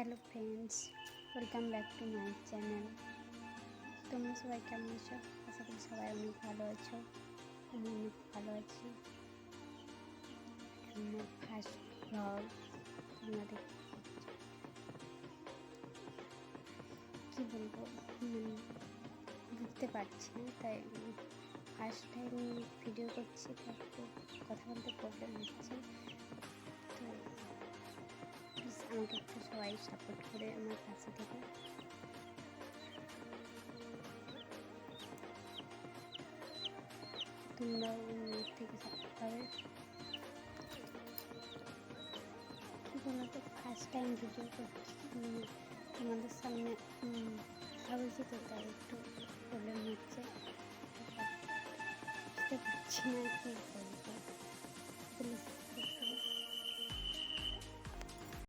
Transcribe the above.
Hello friends, welcome back to my channel. তোমরা সবাই কেমন আছো? আশা করি সবাই অনেক ভালো আছো আমি অনেক ভালো আছি। আমার ফার্স্ট ব্লগ পাচ্ছ। কী বলব? মানে বুঝতে পারছি না, তাই ফার্স্ট টাইম ভিডিও করছি কথা বলতে প্রবলেম হচ্ছে। আমাকে একটু সবাই সাপোর্ট করে আমার কাছে থেকে। তোমরাও আমার থেকে সাপোর্ট পাবে। কী বলতো ফার্স্ট টাইম ভিডিও করছি। তোমাদের সামনে বলছি তো তাই একটু প্রবলেম হচ্ছে। বুঝতে পারছি না কী বলব